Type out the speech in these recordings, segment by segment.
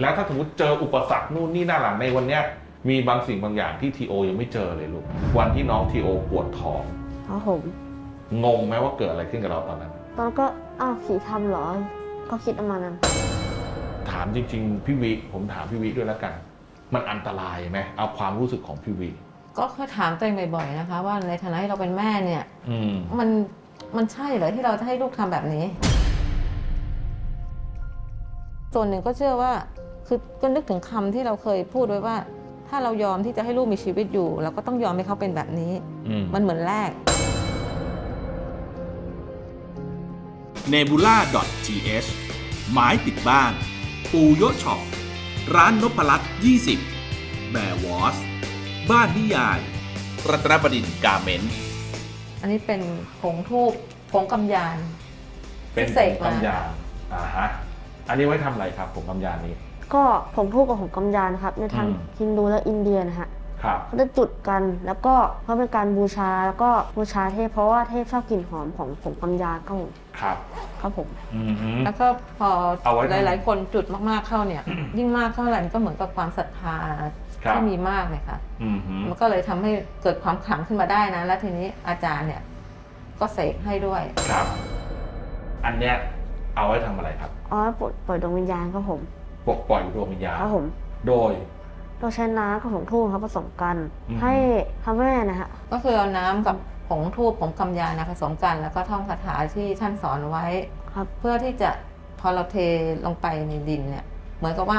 แล้วถ้าสมมติเจออุปสรรคนู่นนี่นั่นหลังในวันเนี้ยมีบางสิ่งบางอย่างที่ทีโอยังไม่เจอเลยลูกวันที่น้องทีโอปวดท้องครับผมงงไหมว่าเกิดอะไรขึ้นกับเราตอนนั้น ตอนนั้นก็อ้าวผีทำเหรอ ก็คิดประมาณนั้น ถามจริง ๆ พี่วิผมถามพี่วิด้วยแล้วกัน มันอันตรายไหมเอาความรู้สึกของพี่วิก็เคยถามตัวเองบ่อยๆนะคะ ว่าในฐานะที่เราเป็นแม่เนี่ย อืม มันมันใช่เหรอที่เราจะให้ลูกทำแบบนี้ ส่วนหนึ่งก็เชื่อว่า คือก็นึกถึงคำที่เราเคยพูดไว้ว่า ถ้าเรายอมที่จะให้ลูกมีชีวิตอยู่ เราก็ต้องยอมให้เขาเป็นแบบนี้อืมมันเหมือนแรก nebula.th หมายติดบ้าน ปูโยะช็อปร้านนพรัตน์20 แบร์วอส บ้านนิยาย รัตนบดินทร์กาเมนต์อันนี้เป็นผงทูบผงกำยานเป็นเสกผมางกำยานอ่าฮะ อันนี้ไว้ทำอะไรครับผมกำยานนี้ ก็ผมพูดกับผมกำยานครับ ในทางอืม ฮินดูและอินเดียนะฮะครับเขาจะจุดกันแล้วก็เพื่อเป็นการบูชาแล้วก็บูชาเทพเพราะว่าเทพชอบกลิ่นหอมของผมกำยานครับผมครับครับผม อืมฮึแล้วก็พอเอาไว้ทำหลายๆ คนจุดมากๆเข้าเนี่ย ยิ่งมากเท่าไหร่มันก็เหมือนกับความศรัทธาครับ ที่มีมากเลยค่ะ อืมฮึมันก็เลยทำให้เกิดความขลังขึ้นมาได้นะ แล้วทีนี้อาจารย์เนี่ย ก็เสกให้ด้วย ครับ อันเนี้ยเอาไว้ทำอะไรครับ อ๋อปลดปล่อยดวงวิญญาณครับผม ปลดปล่อยดวงวิญญาณครับผมโดย เราใช้น้ำกับผงทูบครับผสมกัน อืม ให้พระแม่นะฮะก็คือเอาน้ำกับผงทูบผงกำยานะผสมกันแล้วก็ท่องคาถาที่ท่านสอนไว้ ครับ เพื่อที่จะพอเราเทลงไปในดินเนี่ย เหมือนกับว่า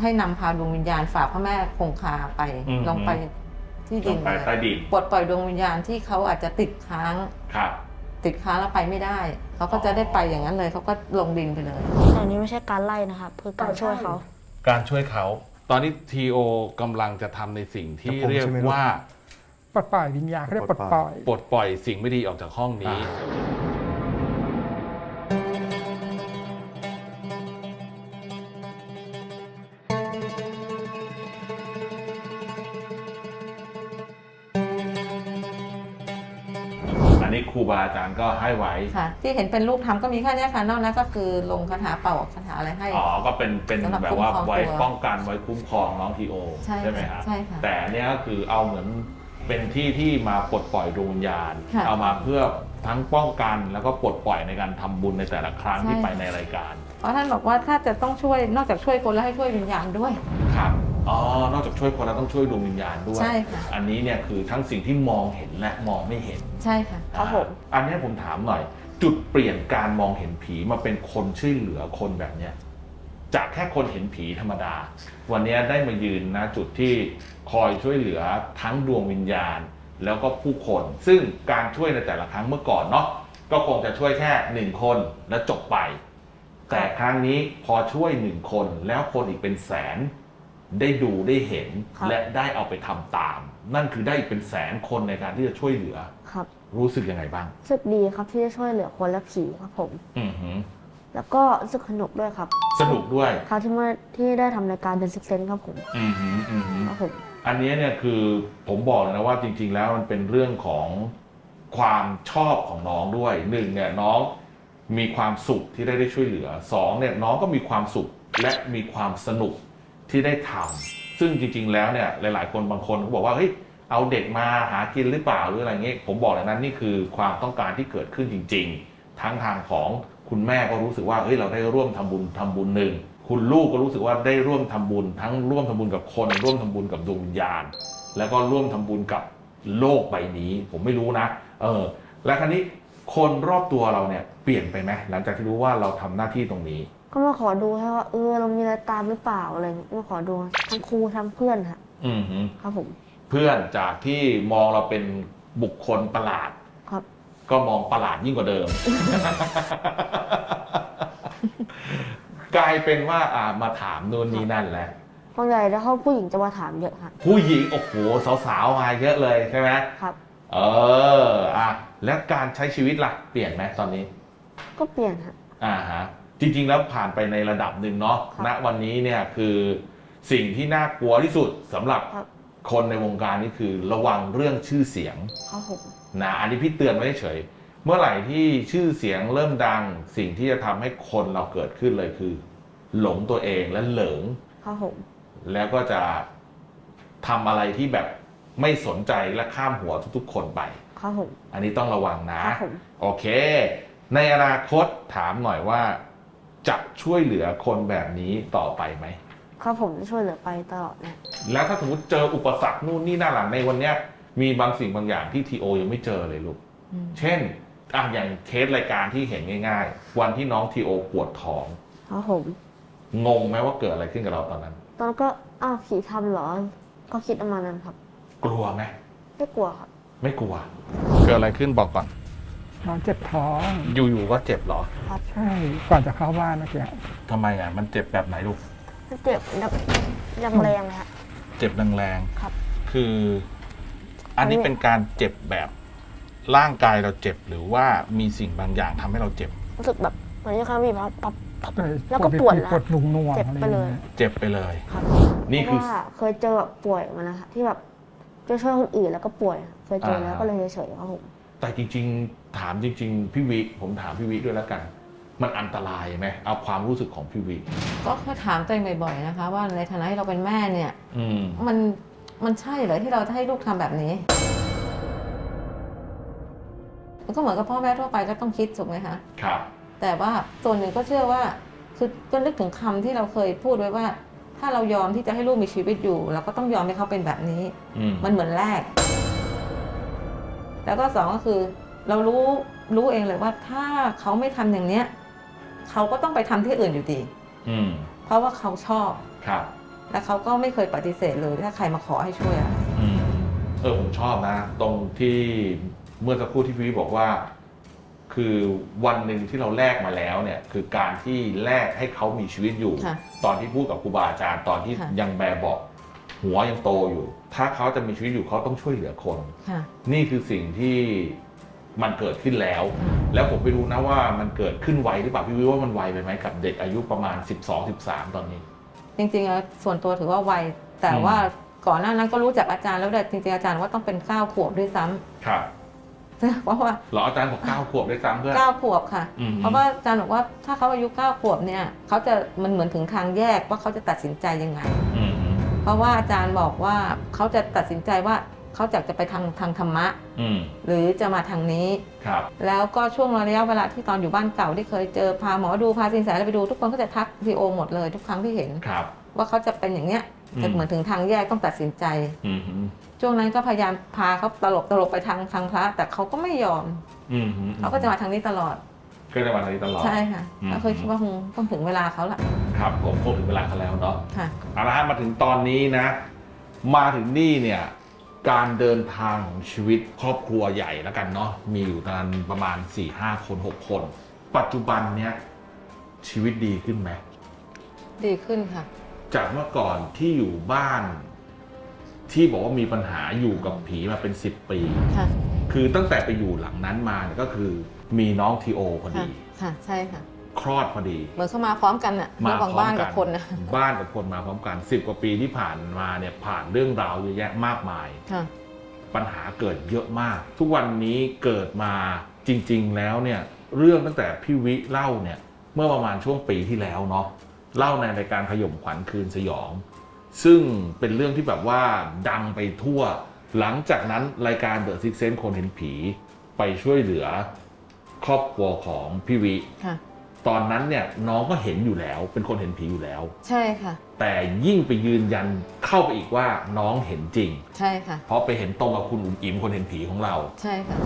ให้นำพาดวงวิญญาณฝากพระแม่คงคาไปอืม ลงไปที่ลดิงนไปใต้ดินปลดปล่อยดวงวิญญาณที่เขาอาจจะติดค้าง ครับ ติดค้างแล้วไปไม่ได้ เขาก็จะได้ไปอย่างนั้นเลย เขาก็ลงดินไปเลย แต่อันนี้ไม่ใช่การไล่นะครับคือการช่วยเขา การช่วยเขา ตอนนี้ทีโอกำลังจะทำในสิ่งที่กับผมเรียกใช่ไหมลูกว่าปลดปล่อยวิญญาณเขาเรียกปลดปล่อยปลดปล่อยสิ่งไม่ดีออกจากห้องนี้ บาอาจารย์ก็ให้ไว้ค่ะ ที่เห็นเป็นรูปทำก็มีแค่เนี้ยค่ะนอกนั้นก็คือลงคาถาเป่าคาถาอะไรให้ อ๋อก็เป็นเป็นสำหรับแบบว่าคุ้มครองไว้ตัวป้องกันไว้คุ้มครองน้องทีโอใช่ไหมครับใช่ค่ะแต่อันเนี้ยก็คือเอาเหมือนเป็นที่ที่มาปลดปล่อยดวงวิญญาณ ค่ะเอามาเพื่อทั้งป้องกันแล้วก็ปลดปล่อยในการทำบุญในแต่ละครั้งใช่ที่ไปในรายการเพราะท่านบอกว่าถ้าจะต้องช่วยนอกจากช่วยคนแล้วให้ช่วยวิญญาณด้วย ครับ อ๋อนอกจากช่วยคนแล้วต้องช่วยดวงวิญญาณด้วย ใช่ค่ะ อันนี้เนี่ยคือทั้งสิ่งที่มองเห็นและมองไม่เห็นใช่ค่ะ ครับผม อ่าอันเนี้ยผมถามหน่อย จุดเปลี่ยนการมองเห็นผีมาเป็นคนช่วยเหลือคนแบบเนี้ยจากแค่คนเห็นผีธรรมดา วันเนี้ยได้มายืนนะจุดที่คอยช่วยเหลือทั้งดวงวิญญาณ แล้วก็ผู้คน ซึ่งการช่วยในแต่ละครั้งเมื่อก่อนเนาะก็คงจะช่วยแค่หนึ่งคนแล้วจบไป แต่ครั้งนี้พอช่วยหนึ่งคนแล้วคนอีกเป็นแสน ได้ดูได้เห็นครับ และได้เอาไปทำตาม นั่นคือได้อีกเป็นแสนคนในการที่จะช่วยเหลือ ครับรู้สึกยังไงบ้าง รู้สึกดีครับที่ได้ช่วยเหลือคนและผีครับผม อือหือแล้วก็รู้สึกสนุกด้วยครับสนุกด้วย คราวที่มาที่ได้ทำรายการเป็นซิกเซนครับผมอือหืออือหือ ครับผม อันนี้เนี่ยคือผมบอกเลยนะว่าจริง ๆ แล้วมันเป็นเรื่องของความชอบของน้องด้วยหนึ่งเนี่ยน้องมีความสุขที่ได้ได้ช่วยเหลือสองเนี่ยน้องก็มีความสุขและมีความสนุก ที่ได้ทำซึ่งจริง ๆ แล้วเนี่ยหลาย ๆ คนบางคนก็บอกว่าเฮ้ยเอาเด็กมาหากินหรือเปล่าหรืออะไรเงี้ยผมบอกเลยนะนี่คือความต้องการที่เกิดขึ้นจริง ๆ ทั้งทางของคุณแม่ก็รู้สึกว่าเฮ้ยเราได้ร่วมทำบุญทำบุญหนึ่งคุณลูกก็รู้สึกว่าได้ร่วมทำบุญ ทั้งร่วมทำบุญกับคน ร่วมทำบุญกับดวงวิญญาณ แล้วก็ร่วมทำบุญกับโลกใบนี้ ผมไม่รู้นะ เออ และครั้นี้คนรอบตัวเราเนี่ยเปลี่ยนไปไหมหลังจากที่รู้ว่าเราทำหน้าที่ตรงนี้ ก็มาขอดูให้ว่าเออเรามีอะไรตามหรือเปล่าอะไรเงี้ยมาขอดูทั้งครูทั้งเพื่อนฮะอือหือครับผม เพื่อนจากที่มองเราเป็นบุคคลประหลาด ครับ ก็มองประหลาดยิ่งกว่าเดิม กลายเป็นว่าอ่ามาถามนู่นนี่นั่นแล้วบางใหญ่แล้วเขาผู้หญิงจะมาถามเยอะฮะผู้หญิงโอ้โหสาวๆมาเยอะเลยใช่ไหมครับ เอออะแล้วการใช้ชีวิตล่ะ เปลี่ยนไหมตอนนี้ ก็เปลี่ยนฮะอ่าฮะ จริง ๆ แล้วผ่านไปในระดับหนึ่งเนาะครับณวันนี้เนี่ยคือสิ่งที่น่ากลัวที่สุดสำหรับครับ คนในวงการนี่คือระวังเรื่องชื่อเสียง ครับผม นะอันนี้พี่เตือนไว้เฉย เมื่อไหร่ที่ชื่อเสียงเริ่มดัง สิ่งที่จะทำให้คนเราเกิดขึ้นเลยคือ หลงตัวเองและเหลิง ครับผม แล้วก็จะทำอะไรที่แบบไม่สนใจและข้ามหัวทุกๆ คนไป ครับผมอันนี้ต้องระวังนะ ครับผม โอเค ในอนาคตถามหน่อยว่า จะช่วยเหลือคนแบบนี้ต่อไปไหมครับผมช่วยเหลือไปตลอดนะแล้วถ้าสมมติเจออุปสรรคนู่นนี่นั่นหลังในวันเนี้ยมีบางสิ่งบางอย่างที่ทีโอยังไม่เจอเลยลูกอืมเช่นอะอย่างเคสรายการที่เห็นง่าย ๆ วันที่น้องทีโอปวดท้อง ครับผม งงไหมว่าเกิดอะไรขึ้นกับเราตอนนั้น ตอนนั้นก็อ้าวผีทำเหรอ ก็คิดประมาณนั้นครับ กลัวไหมไม่กลัวครับ ไม่กลัว เกิดอะไรขึ้นบอกก่อน น้องเจ็บท้องอยู่ๆก็เจ็บเหรอใช่ก่อนจะเข้าบ้านเมื่อกี้ทำไมอะ มันเจ็บแบบไหนลูกมันเจ็บดับยังแรงเลยฮะ เจ็บแรงครับๆคืออันนี้ เป็นการเจ็บแบบ ร่างกายเราเจ็บหรือว่ามีสิ่งบางอย่างทำให้เราเจ็บ รู้สึกแบบเหมือนที่เขามีพับปับปับเลยแล้วก็ปวดละปวดหนุ่งหน่วงเจ็บอะไรไปเลยอย่างเงี้ยเจ็บไปเลย ครับนี่เพคือราะว่าเคยเจอแบบป่วยมาแล้วครับที่แบบจะช่วยคนอื่นแล้วก็ป่วย เคยเจอแล้วอ่าก็เลยเฉยๆครับผม แต่จริง ๆ ถามจริง ๆ พี่วิ ผมถามพี่วิด้วยแล้วกัน มันอันตรายไหมเอาความรู้สึกของพี่วิ ก็ก็ถามตัวเองบ่อยๆนะคะ ว่าในฐานะที่เราเป็นแม่เนี่ย อืม มันมันใช่เหรอที่เราจะให้ลูกทำแบบนี้ มันก็เหมือนกับพ่อแม่ทั่วไปก็ต้องคิดถูกไหมคะ ครับ แต่ว่าส่วนหนึ่งก็เชื่อว่า คือก็นึกถึงคำที่เราเคยพูดไว้ว่า ถ้าเรายอมที่จะให้ลูกมีชีวิตอยู่ เราก็ต้องยอมให้เขาเป็นแบบนี้ อืม มันเหมือนแรก แล้วก็สองก็คือเรารู้รู้เองเลยว่าถ้าเขาไม่ทำอย่างเนี้ยเขาก็ต้องไปทำที่อื่นอยู่ดีอืมเพราะว่าเขาชอบครับ และเขาก็ไม่เคยปฏิเสธเลยถ้าใครมาขอให้ช่วยอะไรอืมเออผมชอบนะ ตรงที่เมื่อสักครู่ที่พี่วิบอกว่า คือวันหนึ่งที่เราแลกมาแล้วเนี่ย คือการที่แลกให้เขามีชีวิตอยู่ค่ะตอนที่พูดกับครูบาอาจารย์ตอนที่ค่ะยังแบบบอกหัวยังโตอยู่ ถ้าเขาจะมีชีวิตอยู่เขาต้องช่วยเหลือคน ค่ะ นี่คือสิ่งที่มันเกิดขึ้นแล้ว แล้วผมไปดูนะว่ามันเกิดขึ้นไวหรือเปล่าพี่วิว่ามันไวไปไหมกับเด็กอายุประมาณ 12-13 ตอนนี้ จริงๆแล้วส่วนตัวถือว่าไวแต่อืมว่าก่อนหน้านั้นก็รู้จักอาจารย์แล้วแต่จริงๆอาจารย์ว่าต้องเป็นเก้าขวบด้วยซ้ำครับเพราะว่าเหรออาจารย์บอกเก้าขวบได้วยซ้ำเพื่อน เก้าขวบค่ะ อืม เพราะว่าอาจารย์บอกว่าถ้าเขาอายุเก้าขวบเนี่ยเขาจะมันเหมือนถึงทางแยกว่าเขาจะตัดสินใจยังไงอืมเพ ราะว่าอาจารย์บอกว่าเขาจะตัดสินใจว่าเขาจะจะไปทางทางธรรมะ อืมหรือจะมาทางนี้ ครับ แล้วก็ช่วงระยะเวลาที่ตอนอยู่บ้านเก่าที่เคยเจอพาหมอดูพาสินแสอะไรไปดู ทุกคนก็จะทักพีโอหมดเลยทุกครั้งที่เห็น ครับ ว่าเขาจะเป็นอย่างเนี้ยอืม จะเหมือนถึงทางแยกต้องตัดสินใจ อืมช่วงนั้นก็พยายามพาเขาตลบตลบไปทางทางพระ แต่เขาก็ไม่ยอมอืมเขาก็จะมาทางนี้ตลอด ก็จะมาทางนี้ตลอด ใช่ค่ะอืมเราเคยคิดว่าคงต้องถึงเวลาเขาละครับผมคงถึงเวลาเขาแล้วเนาะค่ะ เอาละฮะมาถึงตอนนี้นะ มาถึงนี่เนี่ยการเดินทางของชีวิตครอบครัวใหญ่แล้วกันเนาะมีอยู่กันประมาณ4ี่ห้าคนหกคน ปัจจุบันเนี้ยชีวิตดีขึ้นไหม ดีขึ้นค่ะ จากเมื่อก่อนที่อยู่บ้าน ที่บอกว่ามีปัญหาอยู่กับผีมาเป็น10ปี ค่ะ คือตั้งแต่ไปอยู่หลังนั้นมาเนี่ยก็คือ มีน้องทีโอพอค่ะดีค่ะใช่ค่ะ คลอดพอดี เหมือนเขามาพร้อมกันอะระหว่างบ้านกับคนนะบ้านกับคนมาพร้อมกันสิบกว่าปีที่ผ่านมาเนี่ยผ่านเรื่องราวเยอะแยะมากมายค่ะปัญหาเกิดเยอะมาก ทุกวันนี้เกิดมาจริง ๆ แล้วเนี่ยเรื่องตั้งแต่พี่วิเล่าเนี่ยเมื่อประมาณช่วงปีที่แล้วเนาะเล่าในรายการขย่มขวัญคืนสยอง ซึ่งเป็นเรื่องที่แบบว่าดังไปทั่ว หลังจากนั้นรายการ The Six Sense คนเห็นผีไปช่วยเหลือ ครอบครัวของพี่วิค่ะ ตอนนั้นเนี่ยน้องก็เห็นอยู่แล้ว เป็นคนเห็นผีอยู่แล้ว ใช่ค่ะ แต่ยิ่งไปยืนยันเข้าไปอีกว่าน้องเห็นจริง ใช่ค่ะ เพราะไปเห็นตรงกับคุณอุ๋มอิ๋มคนเห็นผีของเรา ใช่ค่ะ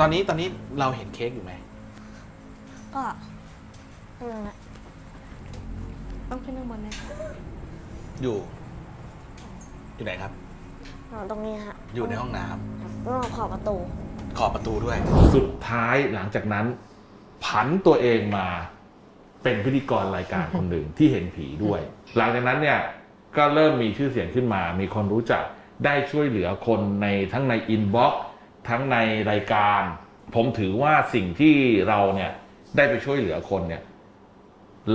ตอนนี้ตอนนี้เราเห็นเค้กอยู่ไหมก็นั่นแหละต้องขึ้นข้างบนไหมคะอยู่ อยู่ไหนครับ นอนตรงนี้ฮะอยู่ในห้องน้ำครับก็ขอบประตู ขอบประตูด้วย สุดท้ายหลังจากนั้น ผันตัวเองมาเป็นพิธีกรรายการคนหนึ่งที่เห็นผีด้วย หลังจากนั้นเนี่ยก็เริ่มมีชื่อเสียงขึ้นมา มีคนรู้จักได้ช่วยเหลือคนในทั้งในอินบ็อกซ์ทั้งในรายการ ผมถือว่าสิ่งที่เราเนี่ยได้ไปช่วยเหลือคนเนี่ย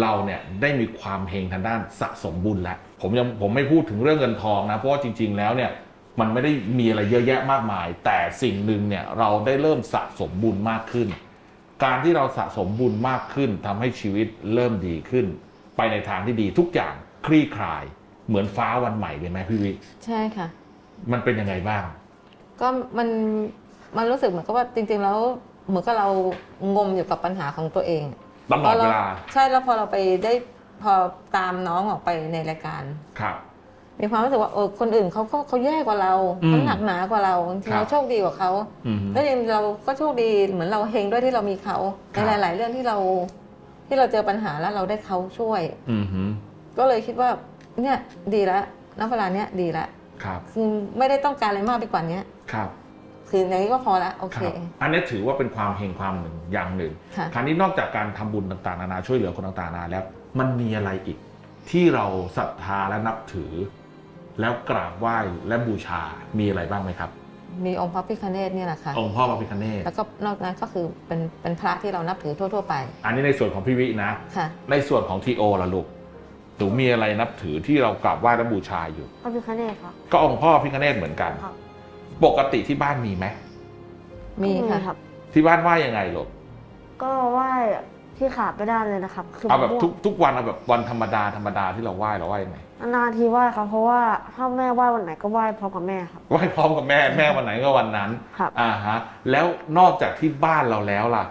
เราเนี่ยได้มีความเฮงทางด้านสะสมบุญแล้วผมยังผมไม่พูดถึงเรื่องเงินทองนะ เพราะว่าจริง ๆ แล้วเนี่ย มันไม่ได้มีอะไรเยอะแยะมากมาย แต่สิ่งหนึ่งเนี่ยเราได้เริ่มสะสมบุญมากขึ้น การที่เราสะสมบุญมากขึ้นทำให้ชีวิตเริ่มดีขึ้น ไปในทางที่ดีทุกอย่างคลี่คลาย เหมือนฟ้าวันใหม่เลยไหมพี่วิใช่ค่ะ มันเป็นยังไงบ้าง ก็มันมันรู้สึกเหมือนกับว่าจริง ๆ แล้วเหมือนกับเรางมอยู่กับปัญหาของตัวเองตลอดเวลาใช่แล้วพอเราไปได้พอตามน้องออกไปในรายการครับ มีความรู้สึกว่าเออคนอื่นเขาเขาเขาแย่กว่าเราอืมเขาหนักหนากว่าเราจริงๆครับเราโชคดีกว่าเขาอืมแล้วยังเราก็โชคดีเหมือนเราเฮงด้วยที่เรามีเขาครัในบหลาย ๆ เรื่องที่เรา ที่เราเจอปัญหาแล้วเราได้เขาช่วยอืมฮึก็เลยคิดว่า เนี่ยดีแล้วณเวลาเนี้ยดีแล้วครับคือไม่ได้ต้องการอะไรมากไปกว่านี้ครับคืออย่างนี้ก็พอละโอคเครับอันนี้ถือว่าเป็นความเฮงความหนึ่งอย่างหนึ่งค่ะคราวนี้นอกจากการทำบุญต่างๆนานาช่วยเหลือคนต่างๆนานาแล้ว มันมีอะไรอีกที่เราศรัทธาและนับถือ แล้วกราบไหว้และบูชา มีอะไรบ้างไหมครับ มีองค์พระพิฆเนศเนี่ยแหละค่ะ องค์พ่อพระพิฆเนศแล้วก็นอกนั้นก็คือเป็นเป็นพระที่เรานับถือทั่ว ๆ ไป อันนี้ในส่วนของพี่วินะ ค่ะ ในส่วนของทีโอละลูก หนูมีอะไรนับถือที่เรากราบไหว้และบูชาอยู่ พระพิฆเนศครับก็องค์พ่อพิฆเนศเหมือนกัน ครับปกติที่บ้านมีไหม มีก็ค่ะครับ ที่บ้านไหว้ยังไงลูก ก็ไหว้ที่ขาดไม่ได้เลยนะครับคือเอาแบบมะม่วงทุกทุกวันเอาแบบวันธรรมดาธรรมดาที่เราไหว้เราไหว้ยังไง นานๆทีไหว้ครับเพราะว่าถ้าแม่ไหว้วันไหนก็ไหว้พร้อมกับแม่ครับ ไหว้พร้อมกับแม่แม่วันไหนก็วันนั้นครับ อ่าฮะแล้วนอกจากที่บ้านเราแล้วล่ะ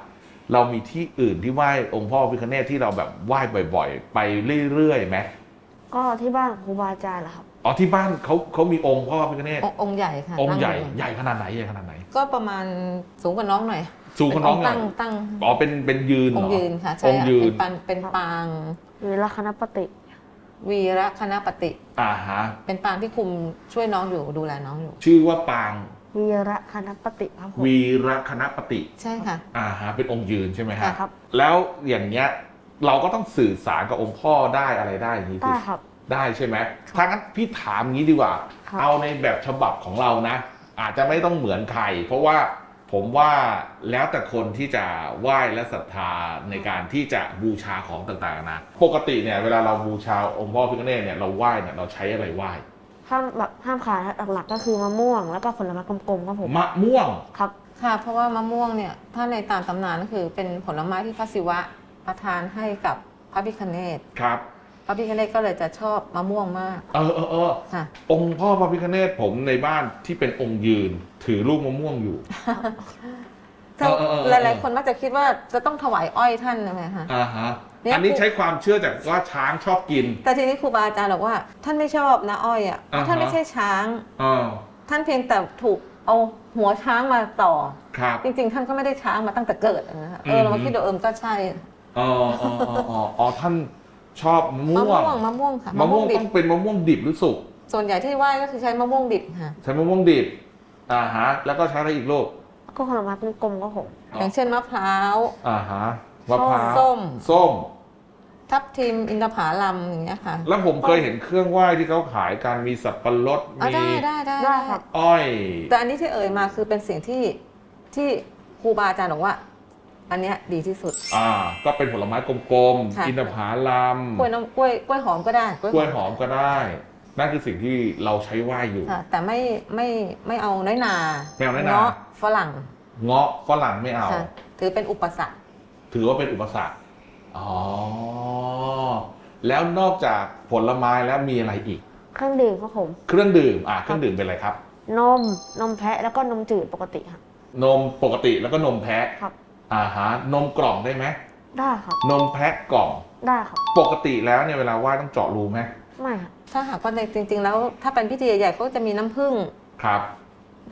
เรามีที่อื่นที่ไหว้องค์พ่อพิฆเนศที่เราแบบไหว้บ่อย ๆ ไปเรื่อยๆไหมก็ที่บ้านครูบาอาจารย์แหละครับ อ๋อที่บ้านเขาเขามีองค์พ่อพิฆเนศองค์องค์ใหญ่ค่ะองค์ใหญ่ตั้ยู่ใหญ่ขนาดไหนใหญ่ขนาดไหน ก็ประมาณสูงกว่าน้องหน่อยสูงกว่าน้องหน่ตั้อยงตั้งอ๋อเป็นเป็นยืนเหรอองค์ยืนค่ะใช่องค์ค่ะยืเป็นนปันเป็นปางมีลัคนาปฏิ วีระคณะปฏิ อ่าฮะเป็นปางที่คุมช่วยน้องอยู่ดูแลน้องอยู่ ชื่อว่าปางวีระคณปฏิครับผม วีรคณปฏิใช่ค่ะ อ่าฮะเป็นองค์ยืนใช่ไหมฮะครับ แล้วอย่างเงี้ยเราก็ต้องสื่อสารกับองค์พ่อได้อะไรได้อย่างนี้สิได้ครับ ได้ใช่ไหมถ้างั้นพี่ถามงี้ดีกว่า ครับ เอาในแบบฉบับของเรานะ อาจจะไม่ต้องเหมือนใครเพราะว่า ผมว่าแล้วแต่คนที่จะไหว้และศรัทธาในการที่จะบูชาของต่างๆนะปกติเนี่ยเวลาเราบูชาองค์พ่อพิฆเนศเนี่ยเราไหว้เนี่ยเราใช้อะไรไหว้ห้ามแบบห้ามขาดหลักๆก็คือมะม่วง แล้วก็ผลไม้กลมๆครับผมมะม่วงครับค่ะ เพราะว่ามะม่วงเนี่ยถ้าในตามตำนานก็คือเป็นผลไม้ที่พระศิวะประทานให้กับพระพิคเนตครับ พระพิคเนตก็เลยจะชอบมะม่วงมากเออเออเออค่ะ องค์พ่อพระพิฆเนศผมในบ้านที่เป็นองค์ยืน ถือลูกมะม่วงอยู่ เออเออเออ หลายๆคนมักจะคิดว่าจะต้องถวายอ้อยท่านนะไหมคะ อ่าฮะเนี่ย อันนี้ใช้ความเชื่อจากว่าช้างชอบกิน แต่ทีนี้ครูบาอาจารย์บอกว่า ท่านไม่ชอบนะอ้อยอะเพราะท่านอ่าฮะ ไม่ใช่ช้างอ๋อท่านเพียงแต่ถูกเอาหัวช้างมาต่อ ครับ จริงๆ ท่านก็ไม่ได้ช้างมาตั้งแต่เกิดอะนะคะเอออืมเรามาคิดดูเออมนก็ใช่ อ๋ออ๋ออ๋ออ๋ออ๋อท่าน ชอบมะมะม่วม่งวงมะม่วงค่ะมะม่วงดิต้บองเป็นมะม่วงดิบหรือสุกส่วนใหญ่ที่ไหว้ก็คือใช้มะม่วงดิบค่ะ ใช้มะม่วงดิบอ่าฮะแล้วก็ใช้อะไรอีกลูกก็ผลไม้กลมๆครับผมอย่างเช่นมะพร้าว อ่าฮะมะพร้าวส้ม ส้ม ทับทิมอินทผลัมอย่างเงี้ยค่ะแล้วผมเคยเห็นเครื่องไหว้ที่เขาขายกันมีสับปะรดอ๋อมีได้ได้ได้ได้ครับ อ้อย แต่อันนี้ที่เอ่ยมาคือเป็นสิ่งที่ที่ครูบาอาจารย์บอกว่า อันเนี้ยดีที่สุด อ่า ก็เป็นผลไม้กลมค่ะ ๆ อินทผลัมกล้วยน้ำกล้วยกล้วยหอมก็ได้กล้วยหอมก็ได้ นั่นคือสิ่งที่เราใช้ไหว้อยู่ ค่ะแต่ไม่ไม่ไม่เอาน้อยนาไม่เอาน้อยนางะฝรั่งเงาะฝรั่งไม่เอา ค่ะถือเป็นอุปสรรคถือว่าเป็นอุปสรรค อ๋อ แล้วนอกจากผลไม้แล้วมีอะไรอีก เครื่องดื่มครับผม เครื่องดื่ม อ่าเครื่องดื่มเป็นอะไรครับ นม นมแพะแล้วก็นมจืดปกติครับ นมปกติแล้วก็นมแพะ ครับ อ่าฮะนมกล่องได้ไหมได้ครับ นมแพะกล่อง ได้ครับ ปกติแล้วเนี่ยเวลาไหว้ต้องเจาะรูไหมไม่ครับถ้าหากว่าในจริง ๆ แล้วถ้าเป็นพิธีใหญ่ๆก็จะมีน้ำผึ้งครับ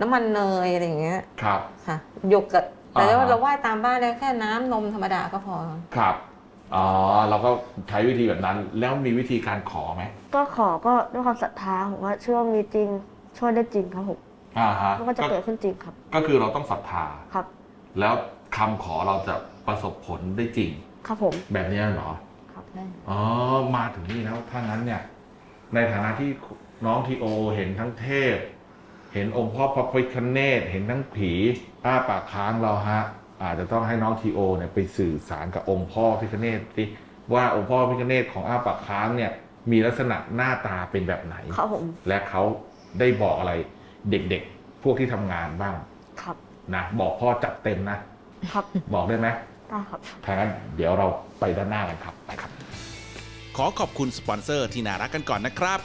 น้ำมันเนยอะไรอย่างเงี้ยครับ ค่ะโยเกิร์ตแต่อ่าว่าเราไหว้ตามบ้านเนี่ยแค่น้ำนมธรรมดาก็พอ ครับอ๋อเราก็ใช้วิธีแบบนั้นแล้วมีวิธีการขอไหมก็ขอก็ด้วยความศรัทธาผมว่าเชื่อว่ามีจริงช่วยได้จริงครับผมอ่าฮะแล้วก็จะเกิดขึ้นจริงครับ ก็คือเราต้องศรัทธา ครับ แล้ว คำขอเราจะประสบผลได้จริง ครับผมแบบนี้เหรอ ครับอ๋อ มาถึงนี่แล้วถ้างั้นเนี่ย ในฐานะที่น้องทีโอเห็นทั้งเทพ เห็นองค์พ่อพระพิฆเนศเห็นทั้งผีอ้าปากค้างเราฮะ อาจจะต้องให้น้องทีโอเนี่ยไปสื่อสารกับองค์พ่อพิฆเนศสิว่าองค์พ่อพิฆเนศของอ้าปากค้างเนี่ย มีลักษณะหน้าตาเป็นแบบไหน ครับผมและเขาได้บอกอะไรเด็กๆ พวกที่ทำงานบ้างครับนะบอกพ่อจัดเต็มนะ ครับ บอกได้ไหมได้ครับ ถ้างั้นเดี๋ยวเราไปด้านหน้ากันครับไปครับ ขอขอบคุณสปอนเซอร์ที่น่ารักกันก่อนนะครับ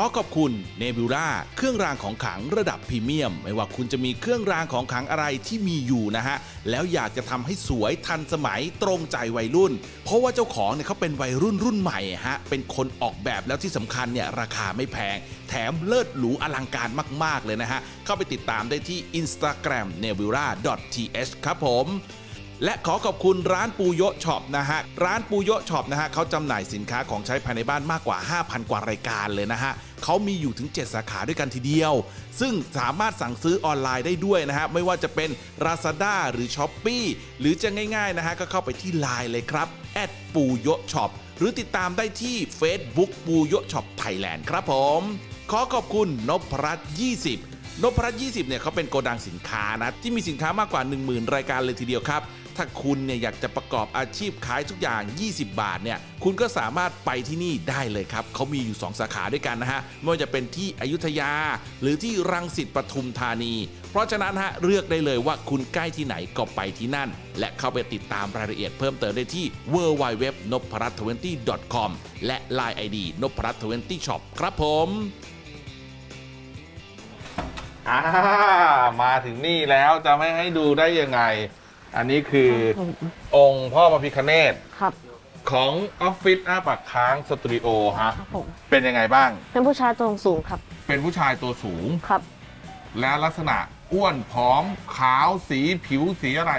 ขอขอบคุณเนบิ l ล่าเครื่องรางของขลังระดับพรีเมียม ไม่ว่าคุณจะมีเครื่องรางของขลังอะไรที่มีอยู่นะฮะ แล้วอยากจะทำให้สวยทันสมัยตรงใจวัยรุ่น เพราะว่าเจ้าของเนี่ยเขาเป็นวัยรุ่นรุ่นใหม่ฮะ เป็นคนออกแบบแล้วที่สำคัญเนี่ยราคาไม่แพง แถมเลิศหรูอลังการมาก ๆ เลยนะฮะ เข้าไปติดตามได้ที่ Instagram nebula th ครับผม และขอขอบคุณร้านปูโยช็อปนะฮะ ร้านปูโยช็อปนะฮะเขาจำหน่ายสินค้าของใช้ภายในบ้านมากกว่า 5,000 กว่ารายการเลยนะฮะเขามีอยู่ถึง 7 สาขาด้วยกันทีเดียว ซึ่งสามารถสั่งซื้อออนไลน์ได้ด้วยนะฮะ ไม่ว่าจะเป็น Lazada หรือ s h อ p e e หรือจะง่ายๆนะฮะ ก็เข้าไปที่ Line เลยครับแอดปูโยช็อปหรือติดตามได้ที่ Facebook ปูโยช็อปไทยแลนด์ครับผม ขอขอบคุณนพรัตน์20 นพรัตน์20เนี่ยเขาเป็นโกดังสินค้านะที่มีสินค้ามากกว่า 10,000 รายการเลยทีเดียวครับ ถ้าคุณเนี่ยอยากจะประกอบอาชีพขายทุกอย่าง 20 บาทเนี่ยคุณก็สามารถไปที่นี่ได้เลยครับเขามีอยู่ 2 สาขาด้วยกันนะฮะไม่ว่าจะเป็นที่อยุธยา หรือที่รังสิตปทุมธานี เพราะฉะนั้นฮะเลือกได้เลยว่าคุณใกล้ที่ไหนก็ไปที่นั่น และเข้าไปติดตามรายละเอียดเพิ่มเติมได้ที่ w w w n o p a r a t 2 0 com และ Line ID n p a r a t 20 shop ครับผม อ่ามาถึงนี่แล้วจะไม่ให้ดูได้ยังไง อันนี้คือองค์พ่อพระพิคเนตครับ ของออฟฟิศอ้าปากค้างสตูดิโอฮะ ครับผมเป็นยังไงบ้าง เป็นผู้ชายตัวสูงครับ เป็นผู้ชายตัวสูง ครับ และลักษณะอ้วนผอมขาวสีผิวสีอะไร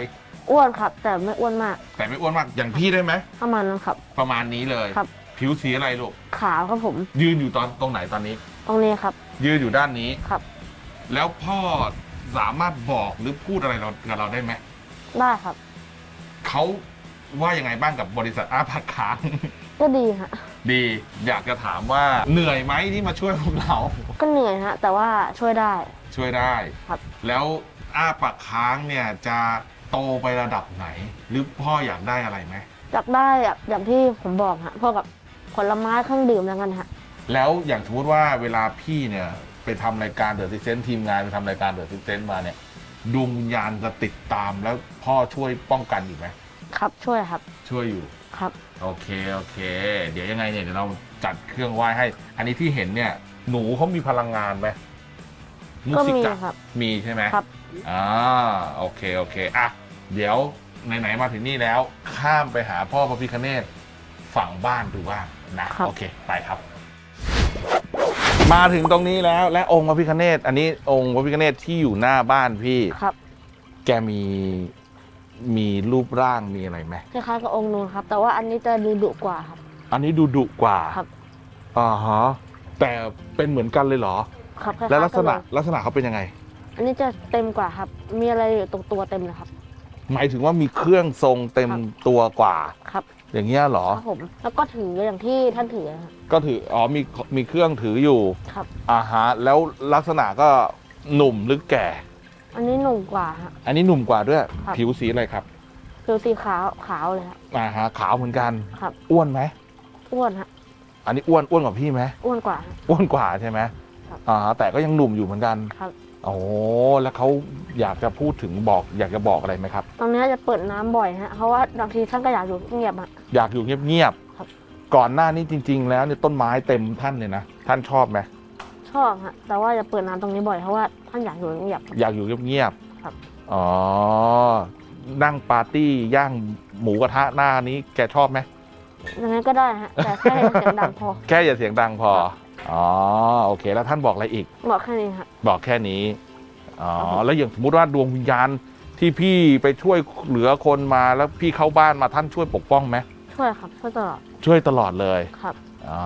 อ้วนครับ แต่ไม่อ้วนมาก แต่ไม่อ้วนมากอย่างพี่ได้ไหม ประมาณนั้นครับ ประมาณนี้เลย ครับ ผิวสีอะไรลูก ขาวครับผม ยืนอยู่ตอนตรงไหนตอนนี้ ตรงนี้ครับ ยืนอยู่ด้านนี้ ครับ แล้วพ่อสามารถบอกหรือพูดอะไรเรากับเราได้ไหมได้ครับ เขาว่ายังไงบ้างกับบริษัทอาพักค้าง ก็ดีฮะ ดีอยากจะถามว่าเหนื่อยไหมที่มาช่วยพวกเรา ก็เหนื่อยฮะ แต่ว่าช่วยได้ ช่วยได้ครับ แล้วอ้าปากค้างเนี่ยจะโตไประดับไหน หรือพ่ออยากได้อะไรไหมอยากได้แบบอย่างที่ผมบอกฮะพวกกับผลไม้เครื่องดื่มแล้วกันฮะ แล้วอย่างสมมติว่าเวลาพี่เนี่ย ไปทำรายการเดอะซิเซนทีมงานไปทำรายการเดอะซิเซนมาเนี่ยดวงวิญญาณจะติดตามแล้วพ่อช่วยป้องกันอยู่ไหมครับช่วยครับช่วยอยู่ ครับโอเค โอเค เดี๋ยวยังไงเนี่ยเดี๋ยวเราจัดเครื่องไหว้ให้ อันนี้ที่เห็นเนี่ย หนูเขามีพลังงานไหมก็มีสิะครับ มีใช่ไหมครับ อ่าโอเค โอเคอะเดี๋ยวไหนๆมาถึงนี่แล้ว ข้ามไปหาพ่อพระพิคเนตฝั่งบ้านดูบ้างนะครับ โอเค ไปครับ มาถึงตรงนี้แล้ว และองค์พระพิคเนตอันนี้องค์พระพิคเนตที่อยู่หน้าบ้านพี่ ครับแกมีมีรูปร่างมีอะไรไหมคล้ายๆกับองค์นูนครับ แต่ว่าอันนี้จะดูดุกว่าครับ อันนี้ดูดุกว่าครับ อ่าฮะแต่เป็นเหมือนกันเลยเหรอ ครับคล้ายๆแล้วลักษณะนเยลักษณะเขาเป็นยังไง อันนี้จะเต็มกว่าครับ มีอะไรอยู่ตรงตัวเต็มเลยครับ หมายถึงว่ามีเครื่องทรงเต็มครับ ตัวกว่า ครับ อย่างเงี้ยเหรอ ครับผม แล้วก็ถืออย่างที่ท่านถือนะครับ ก็ถือ อ๋อ มีมีเครื่องถืออยู่ครับ อ่าฮะ แล้วลักษณะก็หนุ่มหรือแก่ อันนี้หนุ่มกว่าฮะ อันนี้หนุ่มกว่าด้วย ครับ ผิวสีอะไรครับผิวสีขาวขาวเลยครับ อ่าฮะ ขาวเหมือนกัน ครับ อ้วนไหม อ้วนฮะ อันนี้อ้วน อ้วนกว่าพี่ไหม อ้วนกว่าฮะ อ้วนกว่าใช่ไหมครับอ่าฮะแต่ก็ยังหนุ่มอยู่เหมือนกันครับ โอ้แล้วเขาอยากจะพูดถึงบอก อยากจะบอกอะไรไหมครับ ตรงนี้จะเปิดน้ำบ่อยฮะ เพราะว่าบางทีท่านก็อยากอยู่เงียบๆฮะ อยากอยู่เงียบครับๆก่อนหน้านี้จริง ๆ แล้วเนี่ยต้นไม้เต็มท่านเลยนะท่านชอบไหมชอบฮะแต่ว่าจะเปิดน้ำตรงนี้บ่อยเพราะว่าท่านอยากอยู่เงียบ อยากอยู่เงียบครับๆอ๋อนั่งปาร์ตี้ย่างหมูกระทะหน้านี้แกชอบไหมๆยังไงก็ได้ฮะแต่แค่เสียงดังพอ แค่อย่าเสียงดังพอครับอ๋อโอเค แล้วท่านบอกอะไรอีก บอกแค่นี้ฮะ บอกแค่นี้อ๋อครับผม แล้วอย่างสมมุติว่าดวงวิญญาณที่พี่ไปช่วยเหลือคนมาแล้วพี่เข้าบ้านมาท่านช่วยปกป้องไหม ช่วยครับช่วยตลอดช่วยตลอดเลยครับอ๋อ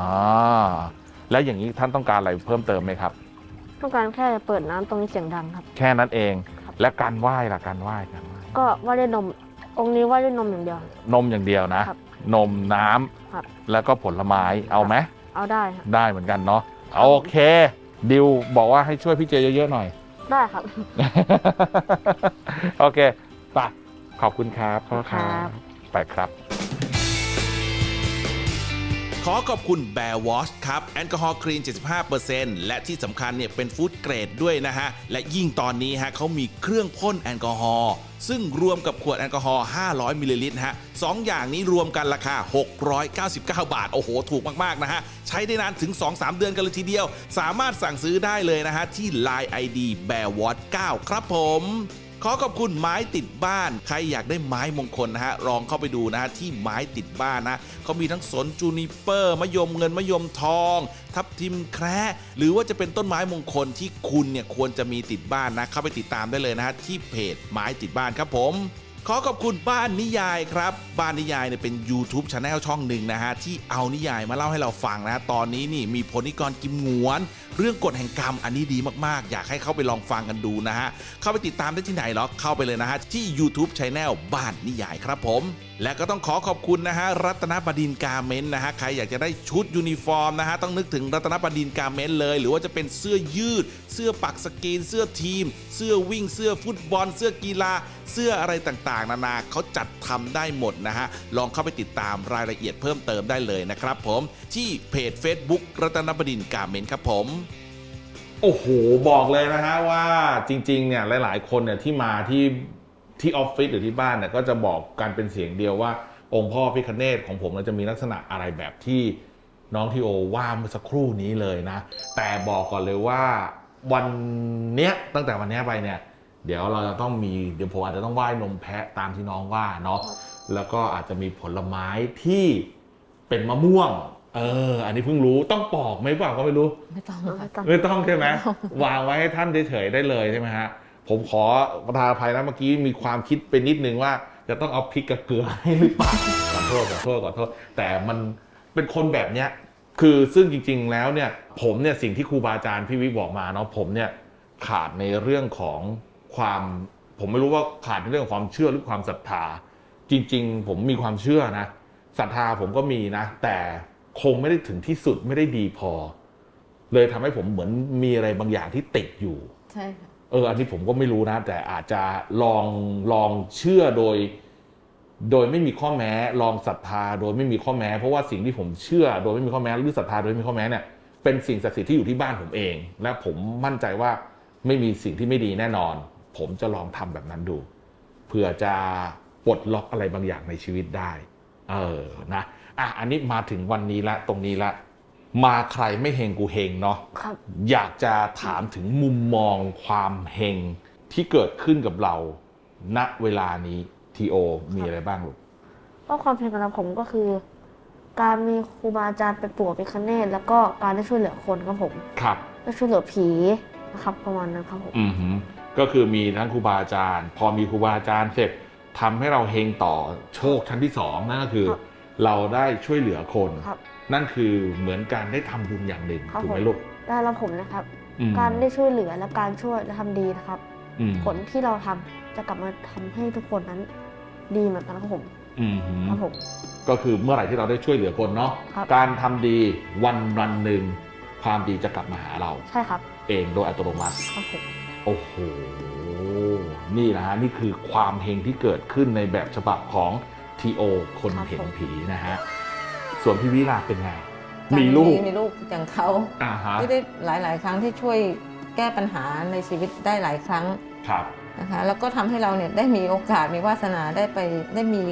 แล้วอย่างนี้ท่านต้องการอะไรเพิ่มเติมไหมครับ ต้องการแค่เปิดน้ำตรงนี้เสียงดังครับ แค่นั้นเองครับและการไหว้ล่ะการไหว้การไหว้ก็ว่าได้นม องค์นี้ว่าได้นมอย่างเดียว นมอย่างเดียวนะ ครับนมน้ำครับ แล้วก็ผลไม้เอาไหมเอาได้ฮะได้เหมือนกันเนาะโอเค ดิวบอกว่าให้ช่วยพี่เจเยอะๆหน่อย ได้ครับ โอเคไปขอบคุณครับพ่อคครัรับ บไปครับ ขอขอบคุณ Bear Wash ครับ แอลกอฮอล์คลีน 75%และที่สำคัญเนี่ยเป็นฟู้ดเกรดด้วยนะฮะ และยิ่งตอนนี้ฮะเขามีเครื่องพ่นแอลกอฮอล์ซึ่งรวมกับขวดแอลกอฮอล์ 500 มิลลิลิตรฮะสองอย่างนี้รวมกันราคา 699 บาท โอ้โห ถูกมาก ๆ นะฮะ ใช้ได้นานถึง 2-3 เดือนกันเลยทีเดียว สามารถสั่งซื้อได้เลยนะฮะ ที่ Line ID Bear Wash 9ครับผม ขอขอบคุณไม้ติดบ้าน ใครอยากได้ไม้มงคลนะฮะลองเข้าไปดูนะฮะที่ไม้ติดบ้านนะเขามีทั้งสนจูนิเปอร์มะยมเงินมะยมทอง ทับทิมแคระหรือว่าจะเป็นต้นไม้มงคลที่คุณเนี่ยควรจะมีติดบ้านนะเข้าไปติดตามได้เลยนะฮะที่เพจไม้ติดบ้านครับผม ขอขอบคุณบ้านนิยายครับ บ้านนิยายเนี่ยเป็น YouTube c h anel ช่องหนึ่งนะฮะ ที่เอานิยายมาเล่าให้เราฟังนะตอนนี้นี่มีพลนิกรกิมงวน เรื่องกฎแห่งกรรมอันนี้ดีมากๆ อยากให้เข้าไปลองฟังกันดูนะฮะ เข้าไปติดตามได้ที่ไหนหรอเข้าไปเลยนะฮะที่ YouTube c h anel บ้านนิยายครับผมและก็ต้องขอขอบคุณนะฮะรัตนบดินการเมนต์นะฮะใครอยากจะได้ชุดยูนิฟอร์มนะฮะต้องนึกถึงรัตนบดินการเมนต์เลย หรือว่าจะเป็นเสื้อยืด เสื้อปักสกรีน เสื้อทีม เสื้อวิ่ง เสื้อฟุตบอล เสื้อกีฬา เสื้ออะไรต่างๆ นานาเขาจัดทำได้หมดนะฮะลองเข้าไปติดตามรายละเอียดเพิ่มเติมได้เลยนะครับผมที่เพจ Facebook รัตนบดินการเมนต์ครับผมโอ้โห บอกเลยนะฮะว่าจริงๆเนี่ยหลาย ๆ คนเนี่ยที่มาที่ ที่ออฟฟิศหรือที่บ้านเนี่ยก็จะบอกกันเป็นเสียงเดียวว่า องค์พ่อพิคเนตของผมเนี่ยจะมีลักษณะอะไรแบบที่น้องทีโอว่าเมื่อสักครู่นี้เลยนะ แต่บอกก่อนเลยว่าวันเนี้ยตั้งแต่วันเนี้ยไปเนี่ย เดี๋ยวเราจะต้องมีเดี๋ยวผมอาจจะต้องไหว้นมแพะตามที่น้องว่าเนาะแล้วก็อาจจะมีผลไม้ที่เป็นมะม่วง เออ อันนี้เพิ่งรู้ต้องปอกไหมเปล่าก็ไม่รู้ ไม่ต้องไม่ค่ะต้องไม่ต้องใช่ไหมวางไว้ให้ท่านเฉยๆได้เลยใช่ไหมฮะ ผมขอประทานอภัยนะเมื่อกี้มีความคิดไปนิดนึงว่า จะต้องเอาพริกกับเกลือให้หรือเปล่าขอโทษขอโทษขอโทษ แต่มันเป็นคนแบบเนี้ยคือซึ่งจริง ๆ แล้วเนี่ย ผมเนี่ยสิ่งที่ครูบาอาจารย์พี่วิบอกมาเนาะผมเนี่ยขาดในเรื่องของความ ผมไม่รู้ว่าขาดในเรื่องของความเชื่อหรือความศรัทธา จริง ๆ ผมมีความเชื่อนะศรัทธาผมก็มีนะ แต่คงไม่ได้ถึงที่สุดไม่ได้ดีพอ เลยทำให้ผมเหมือนมีอะไรบางอย่างที่ติดอยู่ ใช่ค่ะ เอออันนี้ผมก็ไม่รู้นะ แต่อาจจะลองลองเชื่อโดย โดยไม่มีข้อแม้ ลองศรัทธาโดยไม่มีข้อแม้ เพราะว่าสิ่งที่ผมเชื่อ โดยไม่มีข้อแม้หรือศรัทธาโดยไม่มีข้อแม้เนี่ยเป็นสิ่งศักดิ์สิทธิ์ที่อยู่ที่บ้านผมเอง และผมมั่นใจว่าไม่มีสิ่งที่ไม่ดีแน่นอน ผมจะลองทำแบบนั้นดูเพื่อจะปลดล็อกอะไรบางอย่างในชีวิตได้ เออนะอะอันนี้มาถึงวันนี้ละตรงนี้ละ มาใครไม่เฮงกูเฮงเนาะครับอยากจะถามถึงมุมมองความเฮงที่เกิดขึ้นกับเรา ณเวลานี้ทีโอมีอะไรบ้างลูกก็ความเป็นสำหรับผมก็คือ การมีครูบาอาจารย์เป็นปู่เป็นคเนตแล้วก็การได้ช่วยเหลือคนครับผมครับได้ช่วยเหลือผีนะครับประมาณนั้นครับผมอือหือก็คือมีทั้งครูบาอาจารย์ พอมีครูบาอาจารย์เสร็จทำให้เราเฮงต่อโชคชั้นที่สองนั่นก็คือครับเราได้ช่วยเหลือคน ครับ นั่นคือเหมือนการได้ทำบุญอย่างหนึ่งครับถูกไหมผม ลูกได้แล้วผมนะครับ อืม การได้ช่วยเหลือและการช่วยและทำดีนะครับ อืมผลที่เราทำจะกลับมาทำให้ทุกคนนั้น ดีเหมือนกันครับผมอืมหือครับผม ก็คือเมื่อไหร่ที่เราได้ช่วยเหลือคนเนาะครับ การทำดีวันวันหนึ่งความดีจะกลับมาหาเรา ใช่ครับเองโดยอัตโนมัติ ครับผม โอ้โห นี่นะฮะ นี่คือความเฮงที่เกิดขึ้นในแบบฉบับของทีโอคนเห็นผีนะฮะ ส่วนพี่วิลาเป็นไง มีลูก มีลูกอย่างเขาอ่าฮะที่ได้หลาย ๆ ครั้งที่ช่วยแก้ปัญหาในชีวิตได้หลายครั้งครับนะคะแล้วก็ทำให้เราเนี่ยได้มีโอกาสมีวาสนาได้ไปได้มี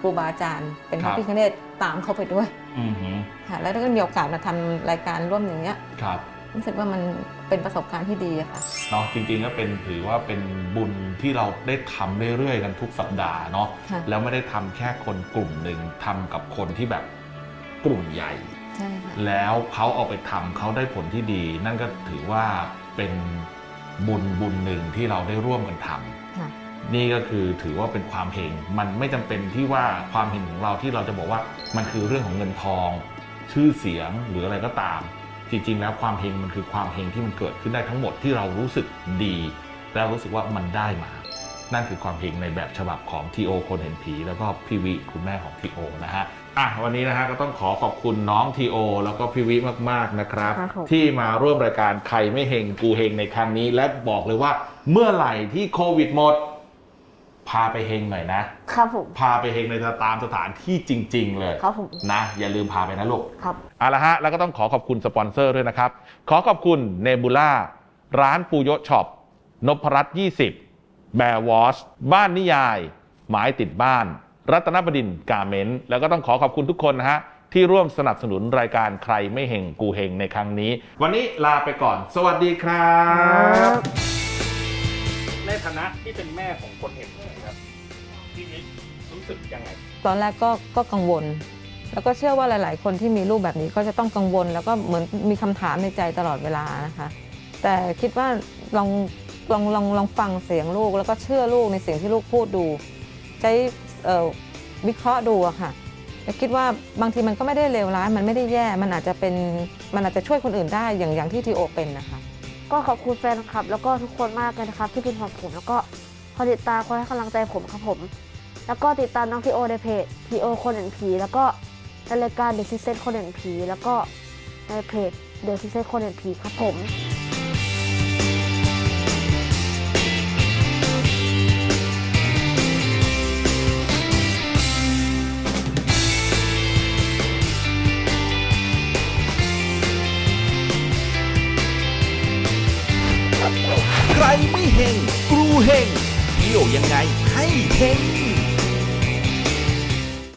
ครูบาอาจารย์ เป็นพครัระบพิฆเนศตามเข้าไปด้วยอือหือค่ะแล้วก็มีโอกาสมาทำรายการร่วมอย่างเงี้ยครับรู้สึกว่ามันเป็นประสบการณ์ที่ดีอะค่ะเนาะจริงๆก็เป็นถือว่าเป็นบุญที่เราได้ทำเรื่อยๆกันทุกสัปดาห์เนาะค่ะแล้วไม่ได้ทำแค่คนกลุ่มหนึ่งทำกับคนที่แบบ กลุ่มใหญ่ ใช่ค่ะ แล้วเขาเอาไปทำเขาได้ผลที่ดี นั่นก็ถือว่าเป็นบุญบุญหนึ่งที่เราได้ร่วมกันทำ ค่ะ นี่ก็คือถือว่าเป็นความเฮงมันไม่จำเป็นที่ว่าความเฮงของเราที่เราจะบอกว่ามันคือเรื่องของเงินทอง ชื่อเสียงหรืออะไรก็ตาม จริงๆ แล้วความเฮงมันคือความเฮงที่มันเกิดขึ้นได้ทั้งหมดที่เรารู้สึกดีแล้วรู้สึกว่ามันได้มา นั่นคือความเฮงในแบบฉบับของทีโอคนเห็นผี แล้วก็พี่วิคุณแม่ของทีโอนะฮะ อะวันนี้นะฮะก็ต้องขอขอบคุณน้องทีโอแล้วก็พี่วิมากๆนะครับ ครับผม ที่มาร่วมรายการใครไม่เฮงกูเฮงในครั้งนี้ และบอกเลยว่าเมื่อไหร่ที่โควิดหมด พาไปเฮงหน่อยนะ ครับผม พาไปเฮงในตามสถานที่จริง ๆ เลยครับผม นะ อย่าลืมพาไปนะลูก ครับ เอาละฮะ แล้วก็ต้องขอขอบคุณสปอนเซอร์ด้วยนะครับ ขอขอบคุณเนบูล่าร้านปูโยะช็อปนพรัตน์20 แบร์วอชบ้านนิยาย หมายติดบ้าน รัตนบดินทร์กาเมนต์แล้วก็ต้องขอขอบคุณทุกคนนะฮะที่ร่วมสนับสนุนรายการใครไม่เฮงกูเฮงในครั้งนี้ วันนี้ลาไปก่อน สวัสดีครับ ในฐานะที่เป็นแม่ของคนเห็นนะครับพี่นิดรู้สึกยังไง ตอนแรกก็ก็กังวล แล้วก็เชื่อว่าหลาย ๆ คนที่มีลูกแบบนี้ก็จะต้องกังวล แล้วก็เหมือนมีคำถามในใจตลอดเวลานะคะ แต่คิดว่าลองลองลองลองฟังเสียงลูก แล้วก็เชื่อลูกในสิ่งที่ลูกพูดดู ใช้เอ่อ วิเคราะห์ดูอะค่ะแต่คิดว่าบางทีมันก็ไม่ได้เลวร้ายมันไม่ได้แย่ มันอาจจะเป็นมันอาจจะช่วยคนอื่นได้อย่างอย่างที่ทีโอเป็นนะคะ ก็ขอบคุณแฟนคลับ แล้วก็ทุกคนมากเลยนะครับ ที่เป็นห่วงผม แล้วก็คอยติดตามคอยให้กำลังใจผมครับผม แล้วก็ติดตามน้องทีโอในเพจทีโอคนเห็นผีแล้วก็ในรายการเดอะซิเซนคนเห็นผีแล้วก็ในเพจเดอะซิเซนคนเห็นผีครับผม ยังไงให้เฮง